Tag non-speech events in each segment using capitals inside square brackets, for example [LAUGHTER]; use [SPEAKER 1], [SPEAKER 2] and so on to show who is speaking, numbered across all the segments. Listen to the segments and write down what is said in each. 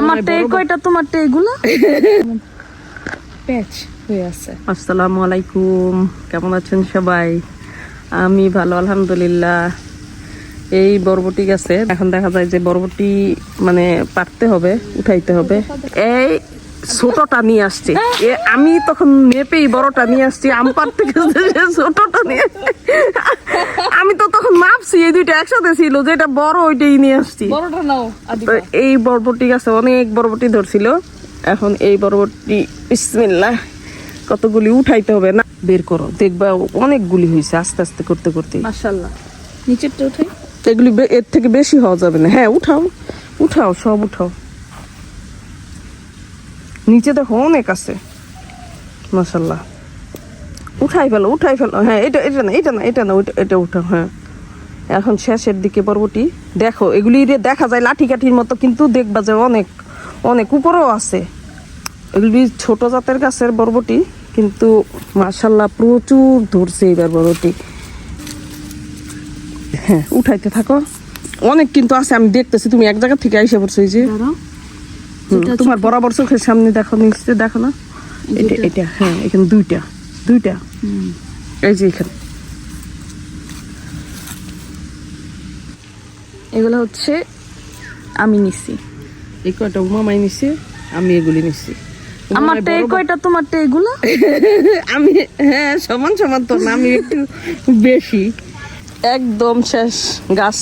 [SPEAKER 1] আমারটা এই কয়টা? তোমারটা এগুলো
[SPEAKER 2] প্যাচ হয়ে আছে।
[SPEAKER 1] আসসালামু আলাইকুম। কেমন আছেন সবাই? আমি ভালো আলহামদুলিল্লাহ। এই বরবটি গাছে এখন দেখা যায় যে বরবটি মানে পারতে হবে উঠাইতে হবে। এই ছোটটা নিয়ে আসছে। এ আমি তখন মেপেই বড়টা নিয়ে আসছি। আম গেছে সে ছোটটা নিয়ে মাপছি এই দুইটা একসাথে ছিল যেটা বড় ওইটাই নিয়ে আসছি।
[SPEAKER 2] বড়টা নাও
[SPEAKER 1] এই বরবটি গাছে অনেক বরবটি ধরছিল। এখন এই বরবটি বিসমিল্লাহ কতগুলি উঠাইতে হবে না। বের করো দেখবা অনেকগুলি হয়েছে আস্তে আস্তে করতে করতে।
[SPEAKER 2] মাশাআল্লাহ। নিচেরটা উঠাই।
[SPEAKER 1] এগুলি এর থেকে বেশি হওয়া যাবে না। হ্যাঁ উঠাও উঠাও সব উঠাও। নিচে দেখো অনেক আছে। মাসাল্লাহ উঠাই ফেলো উঠাই ফেলো। হ্যাঁ এটা এটা না এটা না এটা না এটা উঠাও হ্যাঁ। এখন শেষের দিকে বরবটি দেখো এগুলি দেখা যায় লাঠি কাঠির মতো কিন্তু দেখবা যে অনেক অনেক উপরেও আছে। এগুলি ছোট জাতের গাছের বরবটি কিন্তু মাসাল্লাহ প্রচুর ধরছে এবার বরবটি হ্যাঁ উঠাইতে থাকো। অনেক কিন্তু আছে আমি দেখতেছি তুমি এক জায়গা থেকে আইসা পড়ছো এই যে। তোমার বরাবর চোখের সামনে দেখো নিচে দেখো না। এটা এটা হ্যাঁ এখানে দুইটা দুইটা। এই যে এখানে।
[SPEAKER 2] এগুলো হচ্ছে আমি নিছি।
[SPEAKER 1] এই কয়টা মামাই নিছে আমি এগুলি নিছি।
[SPEAKER 2] আমারটা এই কয়টা তোমারটা এগুলো? [LAUGHS]
[SPEAKER 1] আমি হ্যাঁ সমান সমান তো না আমি একটু বেশি। একদম শেষ গাছ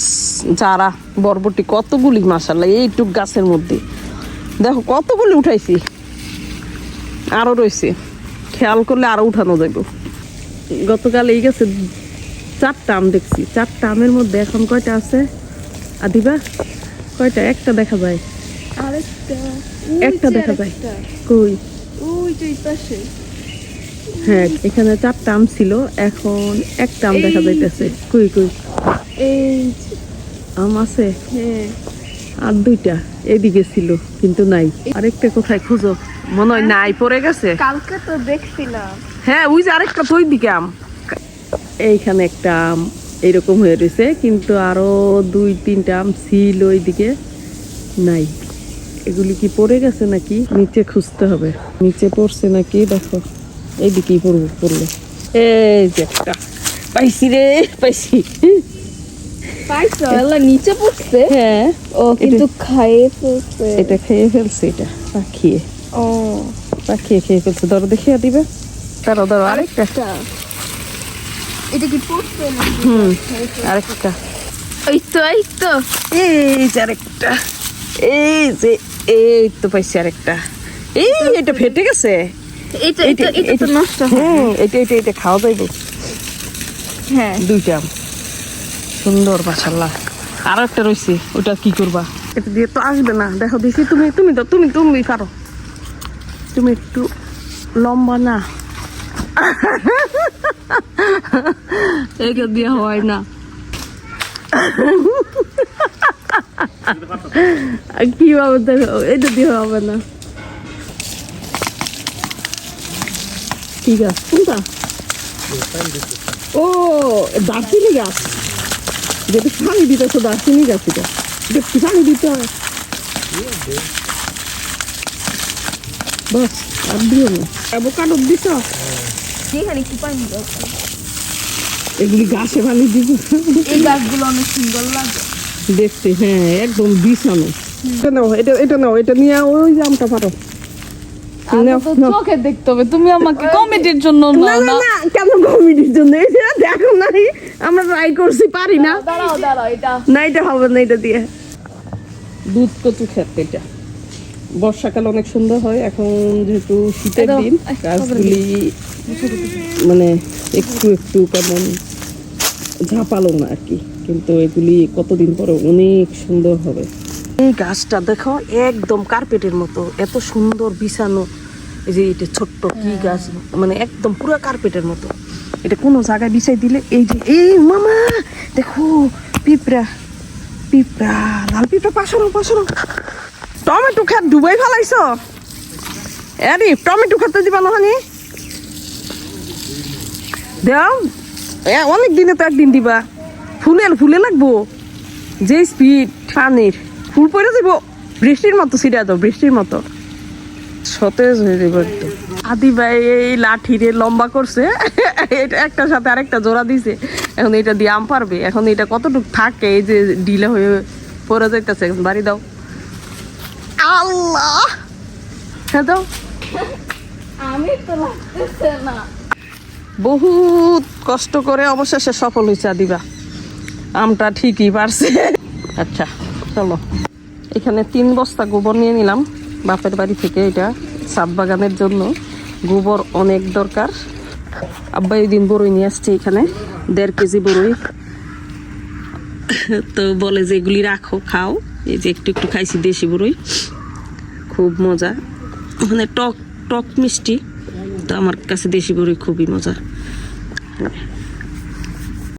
[SPEAKER 1] যারা বরবটি কতগুলি মাসাল্লাহ এইটুক গাছের মধ্যে। দেখো কতগুলি উঠাইছি। আরও রয়েছে। খেয়াল করলে আরও উঠানো যাইব। গতকাল এই গাছে চারটা আম দেখছি। চারটা আমের মধ্যে এখন কয়টা আছে? আদিবা কয়টা? একটা দেখা যায়।
[SPEAKER 2] আরেকটা।
[SPEAKER 1] একটা দেখা যায়। কই?
[SPEAKER 2] ওই যে পাশে।
[SPEAKER 1] হ্যাঁ এখানে চারটা আম ছিল এখন একটা আম দেখা যাইতেছে। কই কই?
[SPEAKER 2] এই
[SPEAKER 1] আম আছে?
[SPEAKER 2] হ্যাঁ।
[SPEAKER 1] আর দুইটা এদিকে ছিল কিন্তু নাই। আরেকটা কোথায় খুঁজো? মনে হয় নাই পড়ে গেছে।
[SPEAKER 2] কালকে তো দেখছিলাম।
[SPEAKER 1] হ্যাঁ ওই যে আরেকটা তো দিকে আম। এইখানে একটা আম। এইরকম হয়ে রয়েছে কিন্তু আরও দুই তিনটা আম ছিল ওইদিকে নাই। এগুলি কি পড়ে গেছে নাকি? নিচে খুঁজতে হবে। নিচে পড়ছে নাকি? দেখো এইদিকেই পড়ব পড়ল। এই যে একটা। পাইছি রে পাইছি।
[SPEAKER 2] পাইছো? নিচে পড়ছে?
[SPEAKER 1] হ্যাঁ।
[SPEAKER 2] ও কিন্তু খাইয়ে ফেলছে।
[SPEAKER 1] এটা খেয়ে ফেলছে এটা পাখিয়ে।
[SPEAKER 2] ও।
[SPEAKER 1] পাখিয়ে খেয়ে ফেলছে। ধরো দেখিয়ে দিবে। ধরো ধরো আরেকটা।
[SPEAKER 2] এটা কি
[SPEAKER 1] হুম আরেকটা।
[SPEAKER 2] এই তো এই তো।
[SPEAKER 1] এই যে আরেকটা। এই যে এই তো পাইছি আরেকটা। এই এটা ফেটে গেছে।
[SPEAKER 2] এটা এটা এটা তো নষ্ট
[SPEAKER 1] হুম এটা এটা এটা খাওয়া যাইব।
[SPEAKER 2] হ্যাঁ।
[SPEAKER 1] দুইটা সুন্দর মাশাল্লাহ আর একটা রয়েছে ওটা কি করবা? এটা দিয়ে তো আসবে না। দেখো দেখি তুমি তুমি তো তুমি তুমি পারো। তুমি একটু লম্বা না। [LAUGHS] এটা দিয়ে হয় না। কীভাবে দেখো এটা দিয়ে হবে না। ঠিক আছে, কোনটা? ও দার্জিলিং গাছ। যেটা পানি দিতে তো দার্জিলিং গাছ এটা। এটা পানি দিতে হয়। বাস আর দিও না অ্যাভোকাডো দিছ?
[SPEAKER 2] এখানে কি পানি
[SPEAKER 1] এগুলি গাছে পানি দিব।
[SPEAKER 2] এই গাছগুলো অনেক সুন্দর লাগে।
[SPEAKER 1] দেখতে হ্যাঁ একদম বিছানো এটা নাও এটা এটা নাও এটা নিয়ে ওই যে আমটা পারো নাও,
[SPEAKER 2] তো
[SPEAKER 1] নাও।
[SPEAKER 2] চোখে দেখতে হবে তুমি আমাকে কমেডির জন্য
[SPEAKER 1] না না
[SPEAKER 2] না।
[SPEAKER 1] না কেন কমিটির জন্য? দেখো নাই আমরা ট্রাই করছি পারি না।
[SPEAKER 2] দাঁড়াও দাঁড়াও এটা।
[SPEAKER 1] না এটা হবে না এটা দিয়ে। দুধ কচু খেত এটা। বর্ষাকাল অনেক সুন্দর হয় এখন যেহেতু শীতের দিন গাছগুলি মানে একটু একটু কেমন ঝাপালো না আর কি কিন্তু এগুলি কতদিন পরে অনেক সুন্দর হবে। এই গাছটা দেখো একদম কার্পেটের মতো এত সুন্দর বিছানো এই যে এটা ছোট্ট কি গাছ মানে একদম পুরো কার্পেটের মতো। এটা কোনো জায়গায় বিছাই দিলে এই যে এই মামা দেখো পিঁপড়া পিঁপড়া লাল পিঁপড়া পাশানো পাশানো। টমেটো খেত ডুবাই ফেলাইছ? এরি টমেটো খেতে দিবা নহনি? দেও, এ অনেক দিনে তো একদিন দিবা। ফুলে ফুলে লাগবো। যে স্পিড পানির ফুল পড়ে যাব বৃষ্টির মতো সিরিয়া তো বৃষ্টির মতো। সতেজ হয়ে যাবে একদম। আদি ভাই, এই লাঠিরে লম্বা করছে এটা একটার সাথে আরেকটা জোড়া দিছে। এখন এটা দিয়ে আম পারবে। এখন এটা কতটুকু থাকে, এই যে ঢিলে হয়ে পড়ে যাইতেছে বাড়ি দাও। আল্লাহ। হ্যাঁ
[SPEAKER 2] আমি তো লাগতেছে না।
[SPEAKER 1] বহুত কষ্ট করে অবশেষে সফল হয়েছে আদিবা। আমটা ঠিকই পারছে। আচ্ছা চলো। এখানে তিন বস্তা গোবর নিয়ে নিলাম। বাপের বাড়ি থেকে এটা সাত বাগানের জন্য। গোবর অনেক দরকার। আব্বা দিন বড়ই নিয়ে আসছে এখানে। দেড় কেজি বড়ই তো বলে যে এগুলি রাখো খাও। এই যে একটু একটু খাইছি দেশি বড়ই খুব মজা। মানে টক টক মিষ্টি। তো আমার কাছে দেশি বড়ি খুবই মজা।